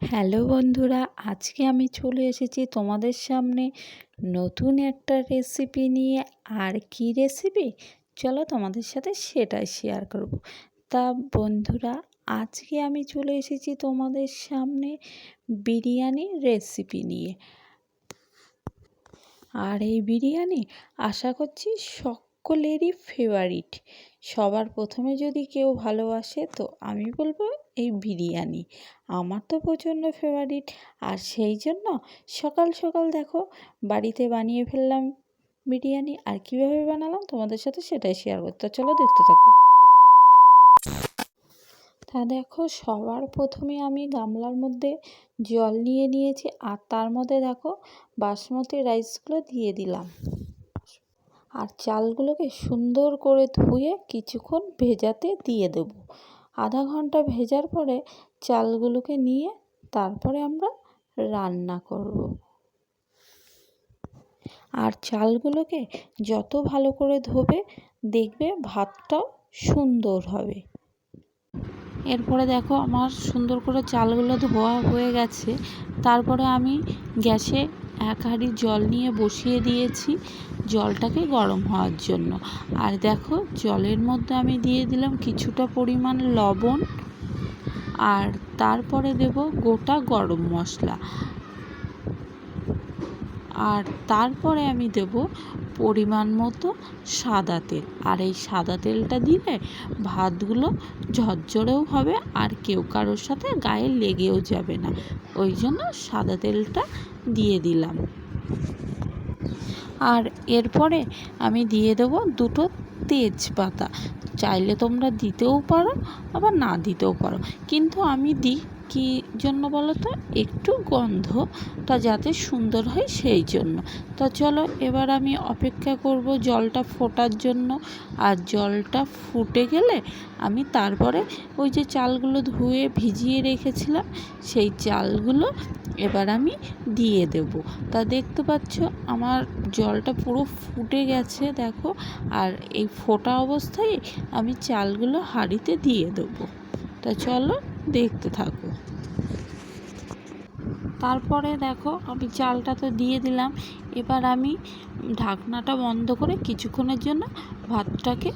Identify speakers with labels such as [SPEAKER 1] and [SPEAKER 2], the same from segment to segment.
[SPEAKER 1] Hello বন্ধুরা, আজকে আমি চলে এসেছি তোমাদের সামনে নতুন একটা রেসিপি নিয়ে। আর কি রেসিপি চলো তোমাদের সাথে সেটাই শেয়ার করব। তা বন্ধুরা, আজকে আমি চলে এসেছি তোমাদের সামনে বিরিয়ানি রেসিপি নিয়ে। আর এই বিরিয়ানি আশা করছি সকলেরই ফেভারিট সবার প্রথমে যদি কেউ ভালোবাসে, তো আমি বলব এই বিরিয়ানি। আমার তো প্রচণ্ড ফেভারিট আর সেই জন্য সকাল সকাল দেখো, বাড়িতে বানিয়ে ফেললাম বিরিয়ানি। আর কীভাবে বানালাম তোমাদের সাথে সেটাই শেয়ার করতে। চলো দেখতে থাকো। তা দেখো, সবার প্রথমে আমি গামলার মধ্যে জল নিয়ে নিয়েছি। আর তার মধ্যে দেখো, বাসমতি রাইসগুলো দিয়ে দিলাম। আর চালগুলোকে সুন্দর করে ধুয়ে কিছুক্ষণ ভেজাতে দিয়ে দেবো। আধা ঘণ্টা ভেজার পরে চালগুলোকে নিয়ে তারপরে আমরা রান্না করব। আর চালগুলোকে যত ভালো করে ধোবে, দেখবে ভাতটাও সুন্দর হবে। এরপরে দেখো আমার সুন্দর করে চালগুলো ধোয়া হয়ে গেছে। তারপরে আমি গ্যাসে এক হাঁড়ি জল নিয়ে বসিয়ে দিয়েছি জলটাকে গরম হওয়ার জন্য। আর দেখো, জলের মধ্যে আমি দিয়ে দিলাম কিছুটা পরিমাণ লবণ আর তারপরে দেব গোটা গরম মশলা। আর তারপরে আমি দেব পরিমাণ মতো সাদা তেল। আর এই সাদা তেলটা দিলে ভাতগুলো ঝরঝরেও হবে আর কেউ কারোর সাথে গায়ে লেগেও যাবে না। ওই জন্য সাদা তেলটা দিয়ে দিলাম। আর এরপরে আমি দিয়ে দেবো দুটো তেজপাতা। চাইলে তোমরা দিতেও পারো, আবার না দিতেও পারো। কিন্তু আমি দিই কী জন্য বলো তো? একটু গন্ধটা যাতে সুন্দর হয় সেই জন্য। তা চলো, এবার আমি অপেক্ষা করব জলটা ফোটার জন্য। আর জলটা ফুটে গেলে আমি তারপরে ওই যে চালগুলো ধুয়ে ভিজিয়ে রেখেছিলাম, সেই চালগুলো এবার আমি দিয়ে দেব। তা দেখতে পাচ্ছ, আমার জলটা পুরো ফুটে গেছে, দেখো। আর এই ফোটা অবস্থায় আমি চালগুলো হাঁড়িতে দিয়ে দেবো। তা চলো, দেখতে থাকো। তারপরে দেখো আমি চালটা তো দিয়ে দিলাম। এবার আমি ঢাকনাটা বন্ধ করে কিছুক্ষণের জন্য ভাতটাকে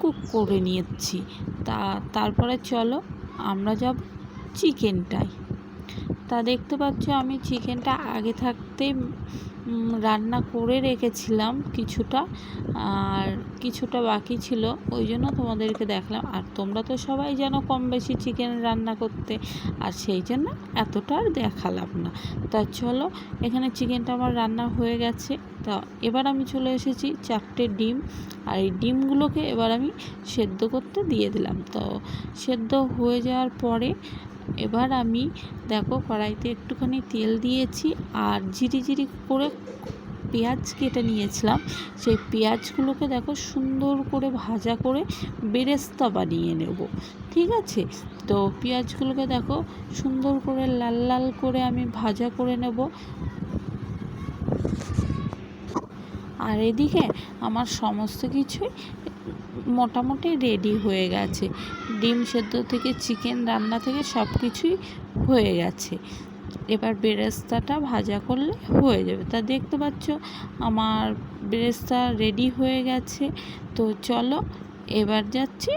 [SPEAKER 1] কুক করে নিয়েছি। তা, তারপরে চলো আমরা যাব চিকেনটাই তা দেখতে পাচ্ছ, আমি চিকেনটা আগে থাকতেই রান্না করে রেখেছিলাম কিছুটা, আর কিছুটা বাকি ছিল, ওই জন্য তোমাদেরকে দেখলাম। আর তোমরা তো সবাই জানো কম বেশি চিকেন রান্না করতে, আর সেই জন্য এতটা আর দেখালাম না। তা চলো, এখানে চিকেনটা আমার রান্না হয়ে গেছে। তা এবার আমি চলে এসেছি চারটে ডিম, আর এই ডিমগুলোকে এবার আমি সেদ্ধ করতে দিয়ে দিলাম। তো সেদ্ধ হয়ে যাওয়ার পরে এবার আমি, দেখো, কড়াইতে একটুখানি তেল দিয়েছি আর ঝিরি ঝিরি করে পেঁয়াজ কেটে নিয়েছিলাম। সেই পেঁয়াজগুলোকে, দেখো, সুন্দর করে ভাজা করে বেরেস্তা বানিয়ে নেব, ঠিক আছে? তো পেঁয়াজগুলোকে, দেখো, সুন্দর করে লাল লাল করে আমি ভাজা করে নেব। আর এদিকে আমার সমস্ত কিছুই মোটামুটি রেডি হয়ে গেছে। ডিম সেদ্ধ থেকে চিকেন রান্না থেকে সব কিছুই হয়ে গেছে। এবার বেরেস্তাটা ভাজা করলে হয়ে যাবে। তা দেখতে পাচ্ছ, আমার বেরেস্তা রেডি হয়ে গেছে। তো চলো, এবার যাচ্ছি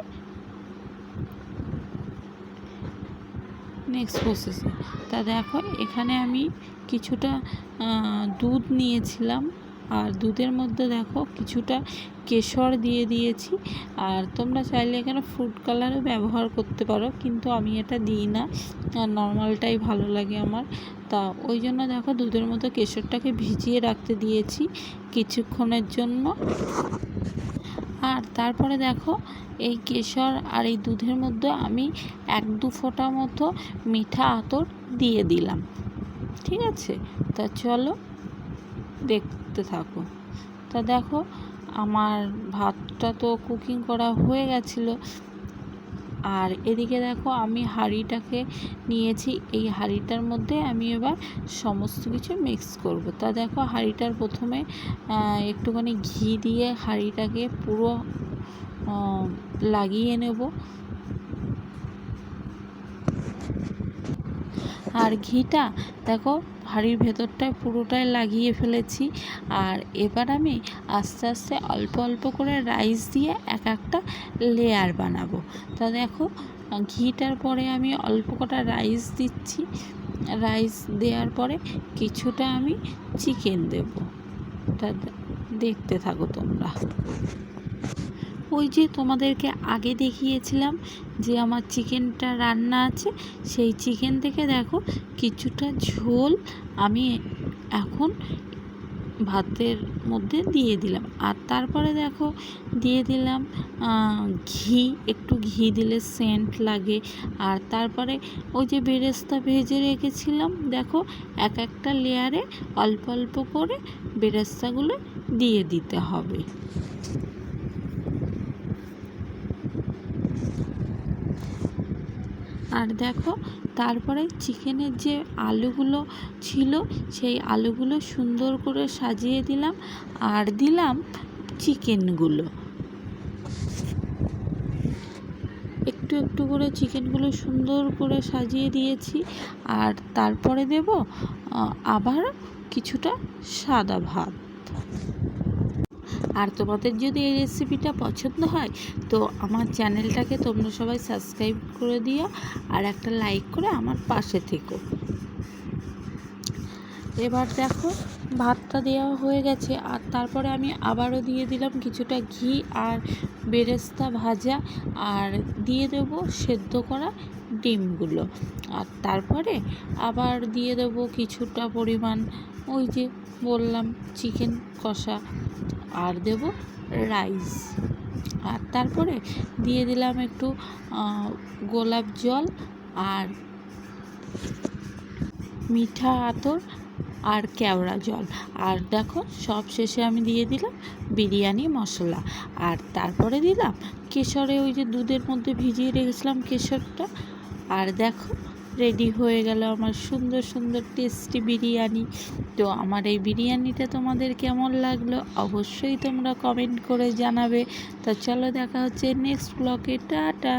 [SPEAKER 1] নেক্সট প্রসেসে তা দেখো, এখানে আমি কিছুটা দুধ নিয়েছিলাম। আর দুধের মধ্যে দেখো কিছুটা কেশর দিয়ে দিয়েছি। আর তোমরা চাইলে এখানে ফুড কালারও ব্যবহার করতে পারো, কিন্তু আমি এটা দিই না। নর্মালটাই ভালো লাগে আমার। তা ওই জন্য দেখো দুধের মধ্যে কেশরটাকে ভিজিয়ে রাখতে দিয়েছি কিছুক্ষণের জন্য। আর তারপরে দেখো এই কেশর আর এই দুধের মধ্যে আমি এক দু ফোঁটা মতো মিঠা আতর দিয়ে দিলাম। ঠিক আছে? তা চলো। দেখতে থাকো। তা দেখো, আমার ভাতটা তো কুকিং করা হয়ে গেছিল। আর এদিকে দেখো, আমি হাঁড়িটাকে নিয়েছি। এই হাঁড়িটার মধ্যে আমি এবার সমস্ত কিছু মিক্স করব। তা দেখো, হাঁড়িটার প্রথমে একটুখানি ঘি দিয়ে হাঁড়িটাকে পুরো লাগিয়ে নেব। আর ঘিটা, দেখো, হাঁড়ির ভেতরটায় পুরোটাই লাগিয়ে ফেলেছি। আর এবার আমি আস্তে আস্তে অল্প অল্প করে রাইস দিয়ে এক একটা লেয়ার বানাবো। তা দেখো, ঘিটার পরে আমি অল্প কটা রাইস দিচ্ছি। রাইস দেওয়ার পরে কিছুটা আমি চিকেন দেব। তা দেখতে থাকো তোমরা। ওই যে তোমাদেরকে আগে দেখিয়েছিলাম যে আমার চিকেনটা রান্না আছে, সেই চিকেন থেকে দেখো কিছুটা ঝোল আমি এখন ভাতের মধ্যে দিয়ে দিলাম। আর তারপরে দেখো দিয়ে দিলাম ঘি, একটু ঘি দিলে সেন্ট লাগে। আর তারপরে ওই যে বেরেস্তা ভেজে রেখেছিলাম, দেখো এক একটা লেয়ারে অল্প অল্প করে বেরেস্তাগুলো দিয়ে দিতে হবে। আর দেখো, তারপরে চিকেনের যে আলুগুলো ছিল, সেই আলুগুলো সুন্দর করে সাজিয়ে দিলাম আর দিলাম চিকেনগুলো। একটু একটু করে চিকেনগুলো সুন্দর করে সাজিয়ে দিয়েছি আর তারপরে দেব আবার কিছুটা সাদা ভাত। আর তোমাদের যদি এই রেসিপিটা পছন্দ হয়, তো আমার চ্যানেলটাকে তোমরা সবাই সাবস্ক্রাইব করে দিও আর একটা লাইক করে আমার পাশে থেকো। এবার দেখো, ভাতটা দেওয়া হয়ে গেছে আর তারপরে আমি আবারও দিয়ে দিলাম কিছুটা ঘি আর বেরেস্তা ভাজা আর দিয়ে দেবো সেদ্ধ করা ডিমগুলো। আর তারপরে আবার দিয়ে দেবো কিছুটা পরিমাণ ওই যে বললাম চিকেন কষা আর দেব রাইস। আর তারপরে দিয়ে দিলাম একটু গোলাপ জল আর মিঠা আতর আর কেওড়া জল। আর দেখো সব শেষে আমি দিয়ে দিলাম বিরিয়ানি মশলা। আর তারপরে দিলাম কেশরে ওই যে দুধের মধ্যে ভিজিয়ে রেখেছিলাম কেশরটা। আর দেখো রেডি হয়ে গেল আমার সুন্দর সুন্দর টেস্টি বিরিয়ানি। তো আমার এই বিরিয়ানিটা তোমাদের কেমন লাগল অবশ্যই তোমরা কমেন্ট করে জানাবে। তো চলো দেখা হচ্ছে নেক্সট ব্লকে টাটা!